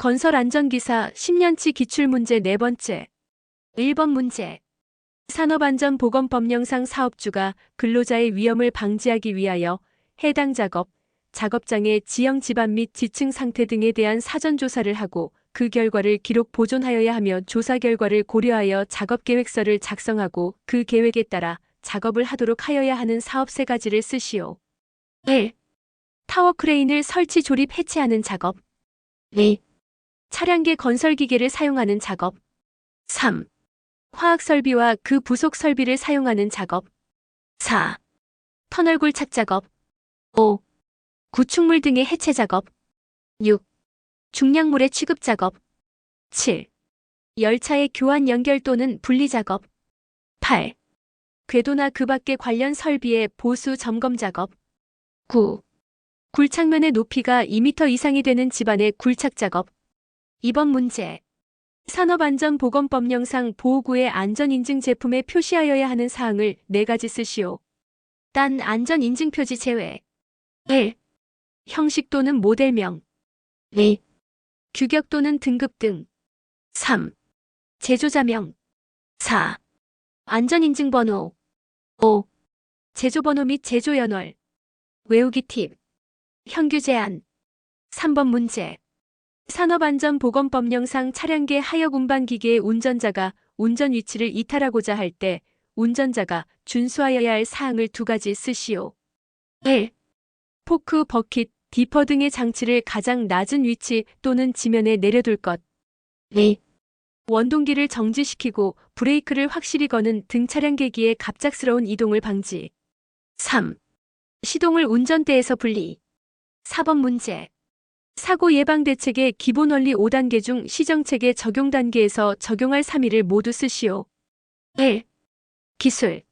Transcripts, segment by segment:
건설 안전기사 10년치 기출문제 네 번째. 1번 문제. 산업안전보건법령상 사업주가 근로자의 위험을 방지하기 위하여 해당 작업, 작업장의 지형 지반 및 지층 상태 등에 대한 사전 조사를 하고 그 결과를 기록 보존하여야 하며 조사 결과를 고려하여 작업 계획서를 작성하고 그 계획에 따라 작업을 하도록 하여야 하는 사업 세 가지를 쓰시오. 1. 타워 크레인을 설치 조립 해체하는 작업. 2. 차량계 건설 기계를 사용하는 작업. 3. 화학 설비와 그 부속 설비를 사용하는 작업. 4. 터널 굴착 작업. 5. 구축물 등의 해체 작업. 6. 중량물의 취급 작업. 7. 열차의 교환 연결 또는 분리 작업. 8. 궤도나 그 밖의 관련 설비의 보수 점검 작업. 9. 굴착면의 높이가 2m 이상이 되는 집안의 굴착 작업. 이번 문제. 산업안전보건법령상 보호구의 안전인증 제품에 표시하여야 하는 사항을 네 가지 쓰시오. 딴 안전인증 표지 제외. 1. 형식 또는 모델명. 2. 규격 또는 등급 등. 3. 제조자명. 4. 안전인증번호. 5. 제조번호 및 제조연월. 외우기 팁. 형규 제한. 3번 문제. 산업안전보건법령상 차량계 하역 운반 기계의 운전자가 운전 위치를 이탈하고자 할 때 운전자가 준수하여야 할 사항을 두 가지 쓰시오. 1. 포크, 버킷, 디퍼 등의 장치를 가장 낮은 위치 또는 지면에 내려둘 것. 2. 원동기를 정지시키고 브레이크를 확실히 거는 등 차량 계기의 갑작스러운 이동을 방지. 3. 시동을 운전대에서 분리. 4번 문제. 사고 예방 대책의 기본 원리 5단계 중 시정책의 적용 단계에서 적용할 3위를 모두 쓰시오. 1. 기술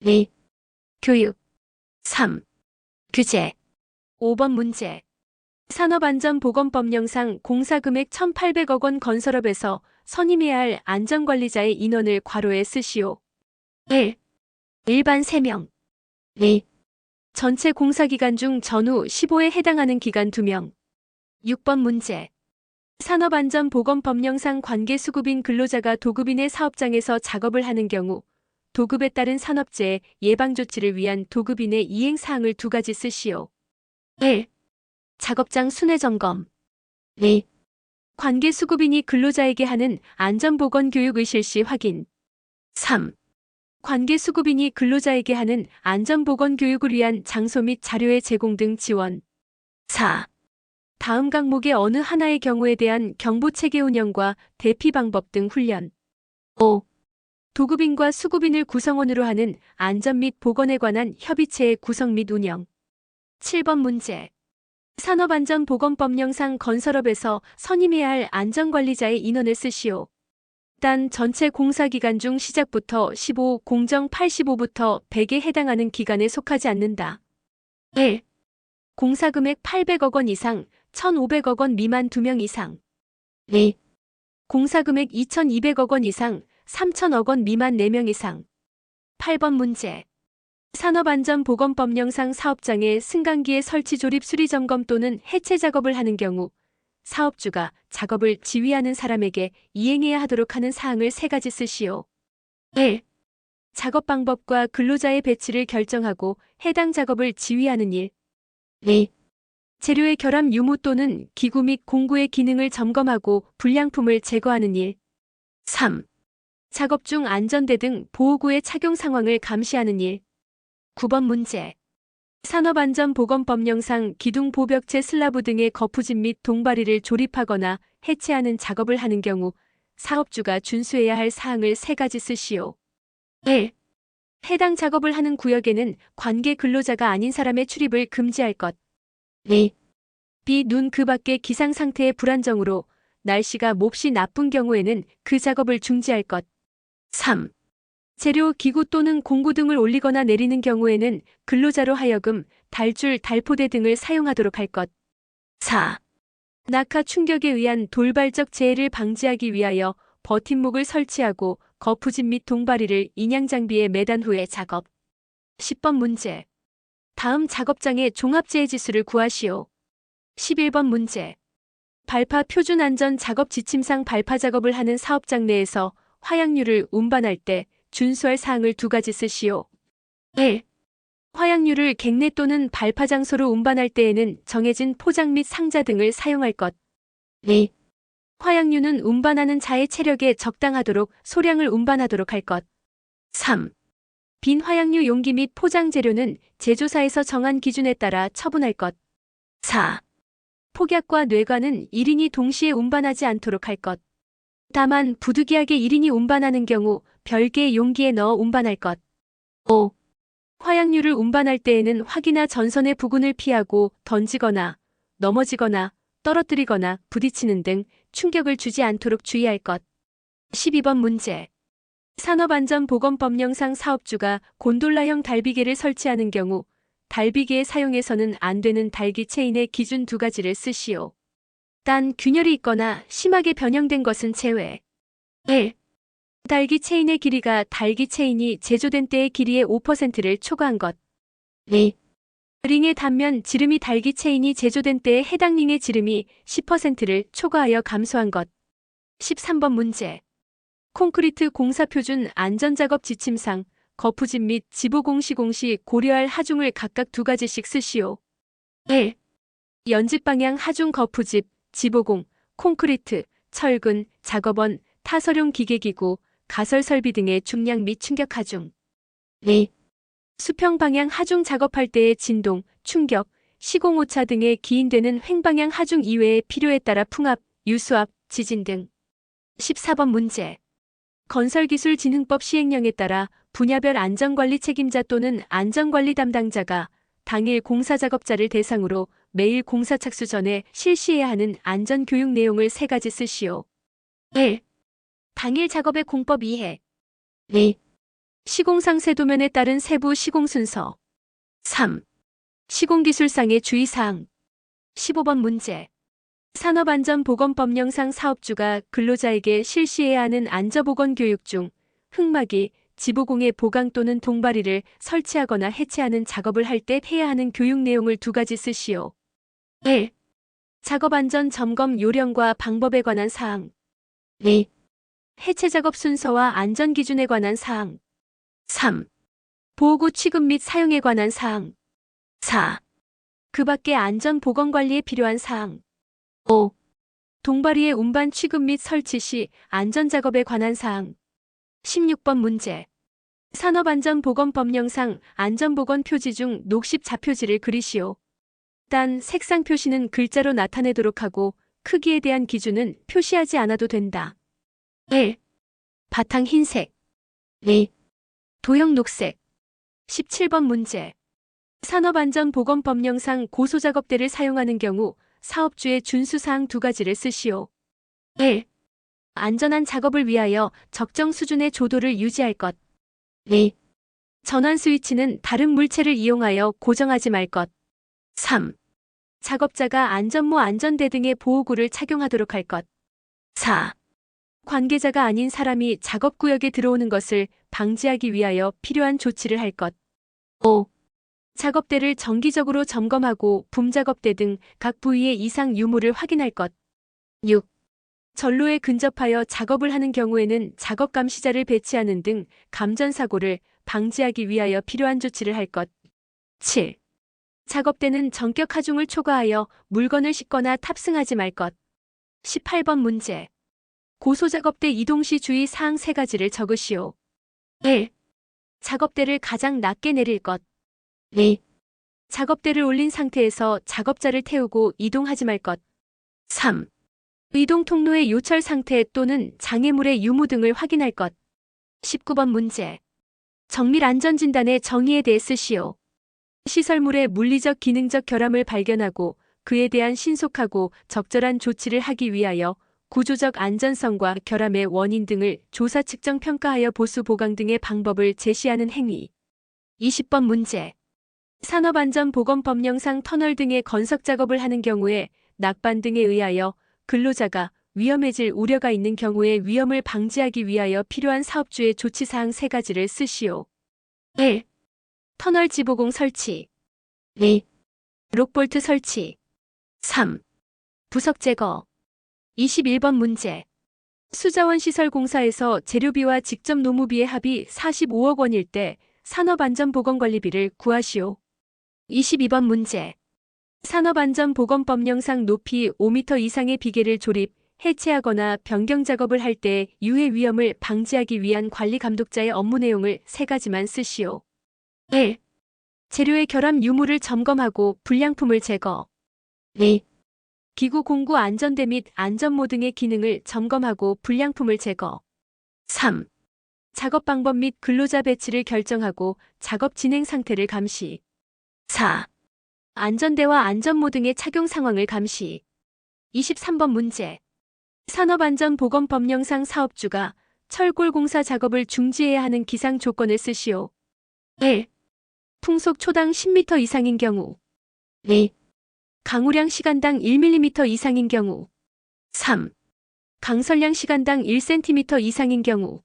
2. 교육 3. 규제 5번 문제. 산업안전보건법령상 공사금액 1,800억 원 건설업에서 선임해야 할 안전관리자의 인원을 괄호에 쓰시오. 1. 일반 3명 2. 전체 공사기간 중 전후 15에 해당하는 기간 2명 6번 문제. 산업안전보건법령상 관계수급인 근로자가 도급인의 사업장에서 작업을 하는 경우 도급에 따른 산업재해 예방조치를 위한 도급인의 이행사항을 두 가지 쓰시오. 1. 작업장 순회점검 2. 관계수급인이 근로자에게 하는 안전보건교육의 실시 확인 3. 관계수급인이 근로자에게 하는 안전보건교육을 위한 장소 및 자료의 제공 등 지원 4. 다음 강목의 어느 하나의 경우에 대한 경보 체계 운영과 대피 방법 등 훈련. 5. 도급인과 수급인을 구성원으로 하는 안전 및 보건에 관한 협의체의 구성 및 운영. 7번 문제. 산업안전보건법령상 건설업에서 선임해야 할 안전관리자의 인원을 쓰시오. 단 전체 공사기간 중 시작부터 15, 공정 85부터 100에 해당하는 기간에 속하지 않는다. 1. 공사금액 800억 원 이상, 1,500억 원 미만 2명 이상. 2. 공사금액 2,200억 원 이상, 3,000억 원 미만 4명 이상. 8번 문제. 산업안전보건법령상 사업장에 승강기의 설치 조립 수리 점검 또는 해체 작업을 하는 경우 사업주가 작업을 지휘하는 사람에게 이행해야 하도록 하는 사항을 세 가지 쓰시오. 1. 작업 방법과 근로자의 배치를 결정하고 해당 작업을 지휘하는 일. 2. 재료의 결함 유무 또는 기구 및 공구의 기능을 점검하고 불량품을 제거하는 일. 3. 작업 중 안전대 등 보호구의 착용 상황을 감시하는 일. 9번 문제. 산업안전보건법령상 기둥 보벽체 슬라브 등의 거푸집 및 동바리를 조립하거나 해체하는 작업을 하는 경우 사업주가 준수해야 할 사항을 세 가지 쓰시오. 1. 해당 작업을 하는 구역에는 관계 근로자가 아닌 사람의 출입을 금지할 것. 2. 비, 눈 그 밖의 기상 상태의 불안정으로 날씨가 몹시 나쁜 경우에는 그 작업을 중지할 것. 3. 재료, 기구 또는 공구 등을 올리거나 내리는 경우에는 근로자로 하여금 달줄, 달포대 등을 사용하도록 할 것. 4. 낙하 충격에 의한 돌발적 재해를 방지하기 위하여 버팀목을 설치하고 거푸집 및 동바리를 인양 장비에 매단 후에 작업. 10번 문제. 다음 작업장의 종합재해 지수를 구하시오. 11번 문제. 발파 표준 안전 작업 지침상 발파 작업을 하는 사업장 내에서 화약류를 운반할 때 준수할 사항을 두 가지 쓰시오. 1. 화약류를 객내 또는 발파 장소로 운반할 때에는 정해진 포장 및 상자 등을 사용할 것. 2. 화약류는 운반하는 자의 체력에 적당하도록 소량을 운반하도록 할 것. 3. 빈 화약류 용기 및 포장 재료는 제조사에서 정한 기준에 따라 처분할 것. 4. 폭약과 뇌관은 1인이 동시에 운반하지 않도록 할 것. 다만 부득이하게 1인이 운반하는 경우 별개의 용기에 넣어 운반할 것. 5. 화약류를 운반할 때에는 확이나 전선의 부근을 피하고 던지거나 넘어지거나 떨어뜨리거나 부딪히는 등 충격을 주지 않도록 주의할 것. 12번 문제. 산업안전보건법령상 사업주가 곤돌라형 달비계를 설치하는 경우 달비계에 사용해서는 안 되는 달기 체인의 기준 두 가지를 쓰시오. 단 균열이 있거나 심하게 변형된 것은 제외. 1. 달기 체인의 길이가 달기 체인이 제조된 때의 길이의 5%를 초과한 것. 2. 링의 단면 지름이 달기 체인이 제조된 때의 해당 링의 지름이 10%를 초과하여 감소한 것. 13번 문제. 콘크리트 공사 표준 안전작업 지침상 거푸집 및 지보 공 시공 시 고려할 하중을 각각 두 가지씩 쓰시오. 1. 연직 방향 하중 거푸집, 지보공, 콘크리트, 철근, 작업원, 타설용 기계기구, 가설 설비 등의 중량 및 충격 하중. 2. 수평 방향 하중 작업할 때의 진동, 충격, 시공 오차 등의 기인되는 횡방향 하중 이외의 필요에 따라 풍압, 유수압, 지진 등. 14번 문제. 건설기술진흥법 시행령에 따라 분야별 안전관리 책임자 또는 안전관리 담당자가 당일 공사작업자를 대상으로 매일 공사 착수 전에 실시해야 하는 안전교육 내용을 세 가지 쓰시오. 1. 당일 작업의 공법 이해. 2. 시공상 세 도면에 따른 세부 시공 순서. 3. 시공기술상의 주의사항. 15번 문제. 산업안전보건법령상 사업주가 근로자에게 실시해야 하는 안전보건 교육 중 흙막이, 지보공의 보강 또는 동바리를 설치하거나 해체하는 작업을 할 때 해야 하는 교육 내용을 두 가지 쓰시오. 1. 작업안전 점검 요령과 방법에 관한 사항. 2. 해체 작업 순서와 안전 기준에 관한 사항. 3. 보호구 취급 및 사용에 관한 사항. 4. 그 밖의 안전 보건 관리에 필요한 사항. 5. 동바리의 운반 취급 및 설치 시 안전 작업에 관한 사항. 16번 문제. 산업안전보건법령상 안전보건 표지 중 녹십 좌표지를 그리시오. 단 색상 표시는 글자로 나타내도록 하고 크기에 대한 기준은 표시하지 않아도 된다. 1. 바탕 흰색 2. 도형 녹색 17번 문제 산업안전보건법령상 고소작업대를 사용하는 경우 사업주의 준수사항 두 가지를 쓰시오. 1. 안전한 작업을 위하여 적정 수준의 조도를 유지할 것. 2. 전원 스위치는 다른 물체를 이용하여 고정하지 말 것. 3. 작업자가 안전모 안전대 등의 보호구를 착용하도록 할 것. 4. 관계자가 아닌 사람이 작업구역에 들어오는 것을 방지하기 위하여 필요한 조치를 할 것. 5. 작업대를 정기적으로 점검하고 붐작업대 등 각 부위의 이상 유무를 확인할 것. 6. 전로에 근접하여 작업을 하는 경우에는 작업 감시자를 배치하는 등 감전 사고를 방지하기 위하여 필요한 조치를 할 것. 7. 작업대는 전격 하중을 초과하여 물건을 싣거나 탑승하지 말 것. 18번 문제. 고소작업대 이동 시 주의 사항 세 가지를 적으시오. 1. 작업대를 가장 낮게 내릴 것. 2. 작업대를 올린 상태에서 작업자를 태우고 이동하지 말 것. 3. 이동 통로의 요철 상태 또는 장애물의 유무 등을 확인할 것. 19번 문제. 정밀 안전진단의 정의에 대해 쓰시오. 시설물의 물리적 기능적 결함을 발견하고 그에 대한 신속하고 적절한 조치를 하기 위하여 구조적 안전성과 결함의 원인 등을 조사 측정 평가하여 보수 보강 등의 방법을 제시하는 행위. 20번 문제. 산업안전보건법령상 터널 등의 건석 작업을 하는 경우에 낙반 등에 의하여 근로자가 위험해질 우려가 있는 경우에 위험을 방지하기 위하여 필요한 사업주의 조치사항 세 가지를 쓰시오. 1. 터널 지보공 설치 2. 록볼트 설치 3. 부석 제거 21번 문제. 수자원시설공사에서 재료비와 직접 노무비의 합이 45억 원일 때 산업안전보건관리비를 구하시오. 22번 문제. 산업안전보건법령상 높이 5m 이상의 비계를 조립, 해체하거나 변경 작업을 할 때 유해 위험을 방지하기 위한 관리 감독자의 업무 내용을 세 가지만 쓰시오. 1. 재료의 결함 유무를 점검하고 불량품을 제거. 2. 기구 공구 안전대 및 안전모 등의 기능을 점검하고 불량품을 제거. 3. 작업 방법 및 근로자 배치를 결정하고 작업 진행 상태를 감시. 4. 안전대와 안전모 등의 착용 상황을 감시. 23번 문제. 산업안전보건법령상 사업주가 철골공사 작업을 중지해야 하는 기상 조건을 쓰시오. 1. 풍속 초당 10m 이상인 경우. 2. 강우량 시간당 1mm 이상인 경우. 3. 강설량 시간당 1cm 이상인 경우.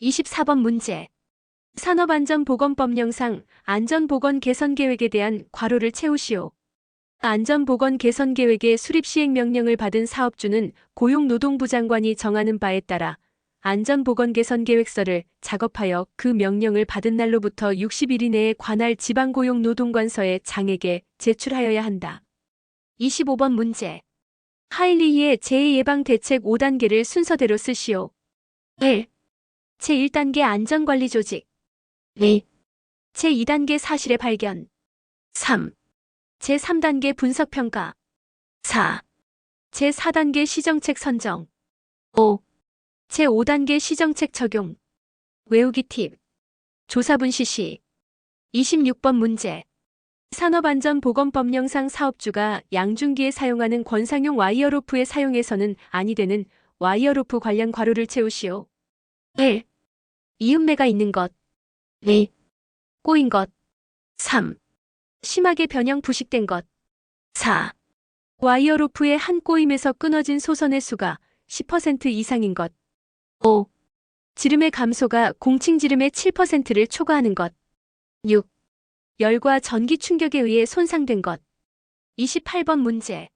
24번 문제. 산업안전보건법령상 안전보건 개선 계획에 대한 괄호를 채우시오. 안전보건 개선 계획의 수립 시행 명령을 받은 사업주는 고용노동부 장관이 정하는 바에 따라 안전보건 개선 계획서를 작업하여 그 명령을 받은 날로부터 60일 이내에 관할 지방고용노동관서에 장에게 제출하여야 한다. 25번 문제. 하일리히의 재해예방대책 5단계를 순서대로 쓰시오. 1. 제1단계 안전관리 조직 2. 제2단계 사실의 발견 3. 제3단계 분석평가 4. 제4단계 시정책 선정 5. 제5단계 시정책 적용 외우기 팁 조사분 시시 26번 문제 산업안전보건법령상 사업주가 양중기에 사용하는 권상용 와이어로프의 사용에서는 아니 되는 와이어로프 관련 괄호를 채우시오. 1. 이음매가 있는 것 2. 꼬인 것 3. 심하게 변형 부식된 것 4. 와이어 로프의 한 꼬임에서 끊어진 소선의 수가 10% 이상인 것 5. 지름의 감소가 공칭 지름의 7%를 초과하는 것 6. 열과 전기 충격에 의해 손상된 것 28번 문제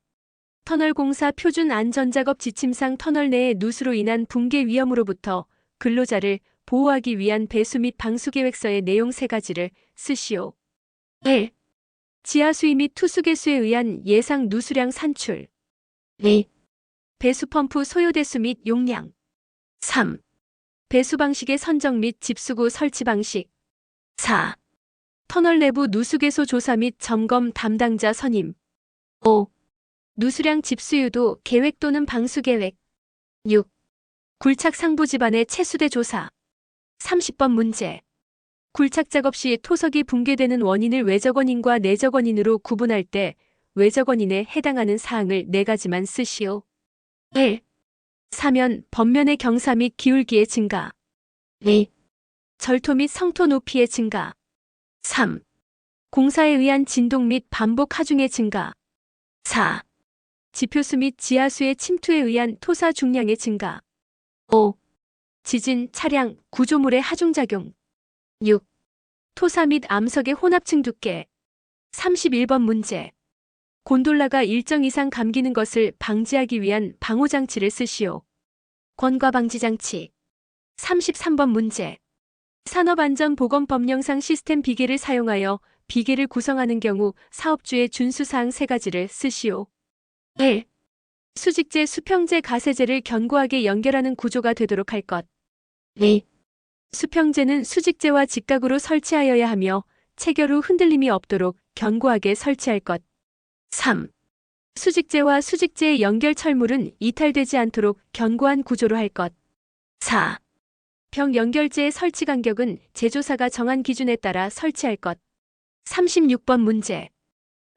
터널 공사 표준 안전작업 지침상 터널 내의 누수로 인한 붕괴 위험으로부터 근로자를 보호하기 위한 배수 및 방수 계획서의 내용 세 가지를 쓰시오. 1. 지하 수위 및 투수 개수에 의한 예상 누수량 산출. 2. 배수 펌프 소요 대수 및 용량. 3. 배수 방식의 선정 및 집수구 설치 방식. 4. 터널 내부 누수 개소 조사 및 점검 담당자 선임. 5. 누수량 집수 유도 계획 또는 방수 계획. 6. 굴착 상부 집안의 채수대 조사. 30번 문제. 굴착 작업 시 토석이 붕괴되는 원인을 외적 원인과 내적 원인으로 구분할 때 외적 원인에 해당하는 사항을 네 가지만 쓰시오. 1. 사면, 번면의 경사 및 기울기의 증가. 2. 절토 및 성토 높이의 증가. 3. 공사에 의한 진동 및 반복 하중의 증가. 4. 지표수 및 지하수의 침투에 의한 토사 중량의 증가. 5. 지진, 차량, 구조물의 하중작용. 6. 토사 및 암석의 혼합층 두께. 31번 문제. 곤돌라가 일정 이상 감기는 것을 방지하기 위한 방호장치를 쓰시오. 권과방지장치. 33번 문제. 산업안전보건법령상 시스템 비계를 사용하여 비계를 구성하는 경우 사업주의 준수사항 세 가지를 쓰시오. 1. 수직재 수평재 가세재를 견고하게 연결하는 구조가 되도록 할 것. 2. 수평재는 수직재와 직각으로 설치하여야 하며 체결 후 흔들림이 없도록 견고하게 설치할 것. 3. 수직재와 수직재의 연결 철물은 이탈되지 않도록 견고한 구조로 할 것. 4. 병 연결재의 설치 간격은 제조사가 정한 기준에 따라 설치할 것. 36번 문제.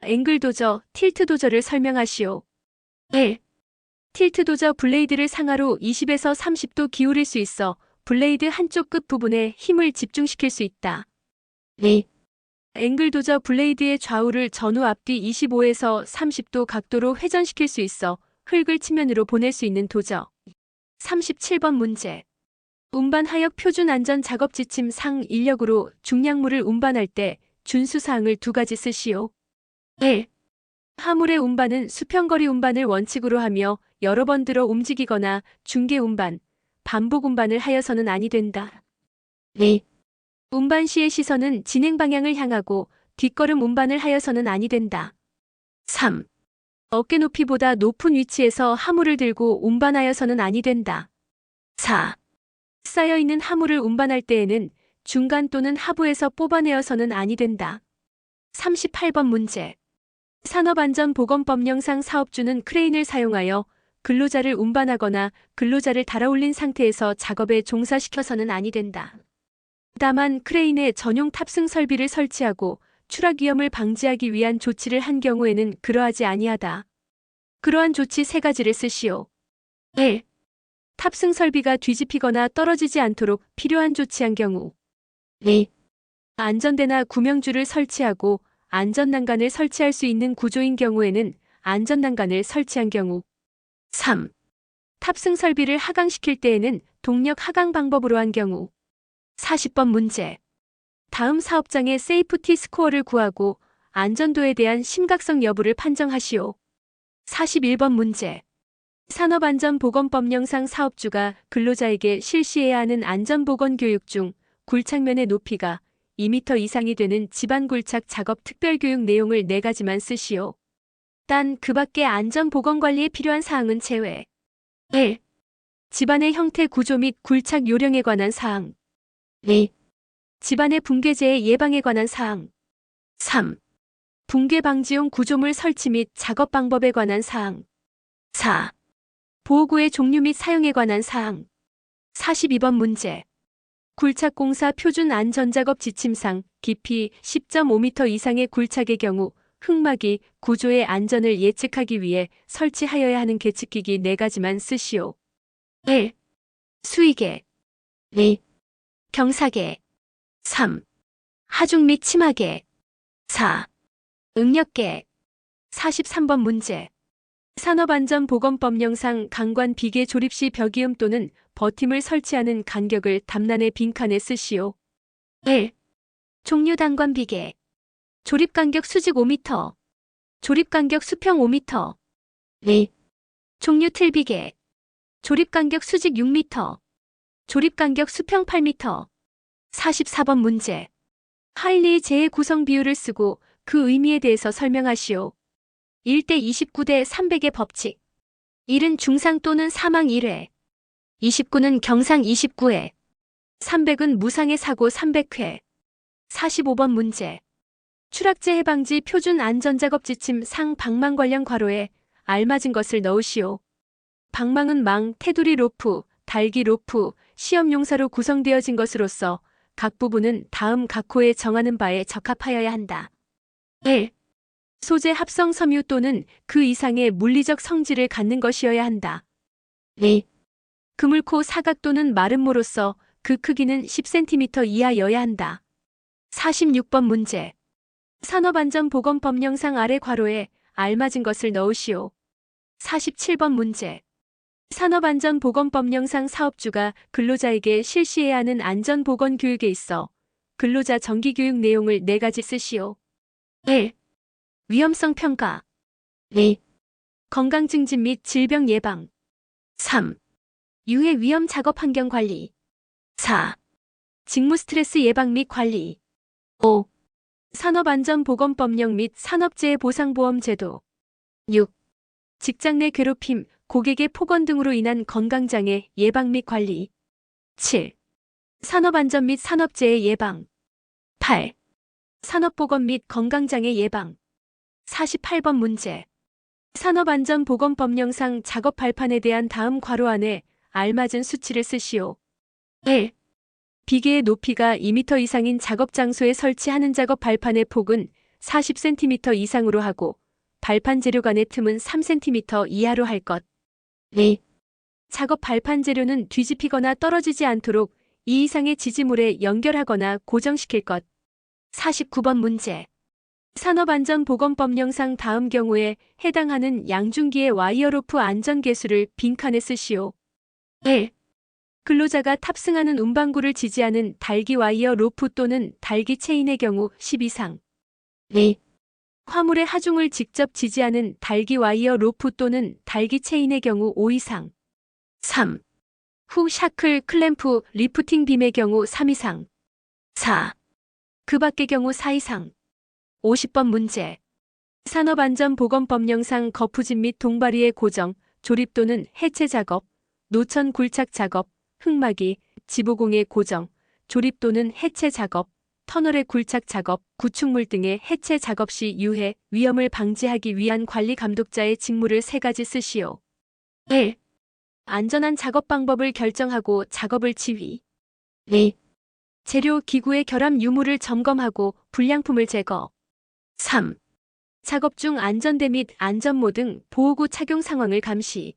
앵글 도저, 틸트 도저를 설명하시오. 1. 틸트 도저 블레이드를 상하로 20에서 30도 기울일 수 있어 블레이드 한쪽 끝 부분에 힘을 집중시킬 수 있다. 2. 앵글 도저 블레이드의 좌우를 전후 앞뒤 25에서 30도 각도로 회전시킬 수 있어 흙을 측면으로 보낼 수 있는 도저. 37번 문제. 운반 하역 표준 안전 작업 지침 상 인력으로 중량물을 운반할 때 준수 사항을 두 가지 쓰시오. 1. 화물의 운반은 수평거리 운반을 원칙으로 하며 여러 번 들어 움직이거나 중개 운반, 반복 운반을 하여서는 아니 된다. 2. 운반 시의 시선은 진행 방향을 향하고 뒷걸음 운반을 하여서는 아니 된다. 3. 어깨 높이보다 높은 위치에서 화물을 들고 운반하여서는 아니 된다. 4. 쌓여있는 화물을 운반할 때에는 중간 또는 하부에서 뽑아내어서는 아니 된다. 38번 문제. 산업안전보건법령상 사업주는 크레인을 사용하여 근로자를 운반하거나 근로자를 달아올린 상태에서 작업에 종사시켜서는 아니 된다. 다만 크레인에 전용 탑승 설비를 설치하고 추락 위험을 방지하기 위한 조치를 한 경우에는 그러하지 아니하다. 그러한 조치 세 가지를 쓰시오. 1. 탑승 설비가 뒤집히거나 떨어지지 않도록 필요한 조치한 경우 2. 안전대나 구명줄을 설치하고 안전난간을 설치할 수 있는 구조인 경우에는 안전난간을 설치한 경우 3. 탑승 설비를 하강시킬 때에는 동력 하강 방법으로 한 경우 40번 문제 다음 사업장의 세이프티 스코어를 구하고 안전도에 대한 심각성 여부를 판정하시오. 41번 문제 산업안전보건법령상 사업주가 근로자에게 실시해야 하는 안전보건 교육 중 굴착면의 높이가 2m 이상이 되는 집안 굴착 작업 특별교육 내용을 네 가지만 쓰시오. 단그 밖에 안전보건관리에 필요한 사항은 제외. 1. 집안의 형태 구조 및 굴착 요령에 관한 사항. 2. 집안의 붕괴재해 예방에 관한 사항. 3. 붕괴 방지용 구조물 설치 및 작업 방법에 관한 사항. 4. 보호구의 종류 및 사용에 관한 사항. 42번 문제. 굴착공사 표준 안전작업 지침상 깊이 10.5m 이상의 굴착의 경우 흙막이 구조의 안전을 예측하기 위해 설치하여야 하는 계측기기 4가지만 쓰시오. 1. 수위계 2. 경사계 3. 하중 및 치마계 4. 응력계 43번 문제 산업안전보건법령상 강관 비계 조립 시 벽이음 또는 버팀을 설치하는 간격을 담란의 빈칸에 쓰시오. 1. 종류 단관 비계 조립 간격 수직 5m 조립 간격 수평 5m 2. 종류 틀비계. 조립 간격 수직 6m 조립 간격 수평 8m 44번 문제. 하일리의 재해 구성 비율을 쓰고 그 의미에 대해서 설명하시오. 1대 29대 300의 법칙. 1은 중상 또는 사망 1회. 29는 경상 29회. 300은 무상의 사고 300회. 45번 문제 추락재 해방지 표준 안전작업 지침 상 방망 관련 괄호에 알맞은 것을 넣으시오. 방망은 망, 테두리 로프, 달기 로프, 시험 용사로 구성되어진 것으로서 각 부분은 다음 각 호에 정하는 바에 적합하여야 한다. 1. 소재 합성 섬유 또는 그 이상의 물리적 성질을 갖는 것이어야 한다. 2. 그물코 사각 또는 마름모로서 그 크기는 10cm 이하여야 한다. 46번 문제. 산업안전보건법령상 아래 괄호에 알맞은 것을 넣으시오. 47번 문제. 산업안전보건법령상 사업주가 근로자에게 실시해야 하는 안전보건 교육에 있어 근로자 정기교육 내용을 네 가지 쓰시오. 1. 위험성 평가 2. 건강 증진 및 질병 예방 3. 유해 위험 작업 환경 관리 4. 직무 스트레스 예방 및 관리 5. 산업안전보건법령 및 산업재해 보상보험 제도 6. 직장 내 괴롭힘, 고객의 폭언 등으로 인한 건강장애 예방 및 관리 7. 산업안전 및 산업재해 예방 8. 산업보건 및 건강장애 예방 48번 문제 산업안전보건법령상 작업 발판에 대한 다음 괄호 안에 알맞은 수치를 쓰시오. 1. 비계의 높이가 2m 이상인 작업 장소에 설치하는 작업 발판의 폭은 40cm 이상으로 하고 발판 재료 간의 틈은 3cm 이하로 할 것. 2. 작업 발판 재료는 뒤집히거나 떨어지지 않도록 이 이상의 지지물에 연결하거나 고정시킬 것. 49번 문제. 산업안전보건법령상 다음 경우에 해당하는 양중기의 와이어로프 안전계수를 빈칸에 쓰시오. 1. 근로자가 탑승하는 운반구를 지지하는 달기 와이어 로프 또는 달기 체인의 경우 10 이상. 2. 화물의 하중을 직접 지지하는 달기 와이어 로프 또는 달기 체인의 경우 5 이상. 3. 후 샤클 클램프 리프팅 빔의 경우 3 이상. 4. 그 밖의 경우 4 이상. 50번 문제. 산업안전보건법령상 거푸집 및 동바리의 고정, 조립 또는 해체 작업, 노천 굴착 작업, 흙막이, 지보공의 고정, 조립 또는 해체 작업, 터널의 굴착 작업, 구축물 등의 해체 작업 시 유해, 위험을 방지하기 위한 관리 감독자의 직무를 세 가지 쓰시오. 1. 안전한 작업 방법을 결정하고 작업을 지휘. 2. 재료 기구의 결함 유무를 점검하고 불량품을 제거. 3. 작업 중 안전대 및 안전모 등 보호구 착용 상황을 감시.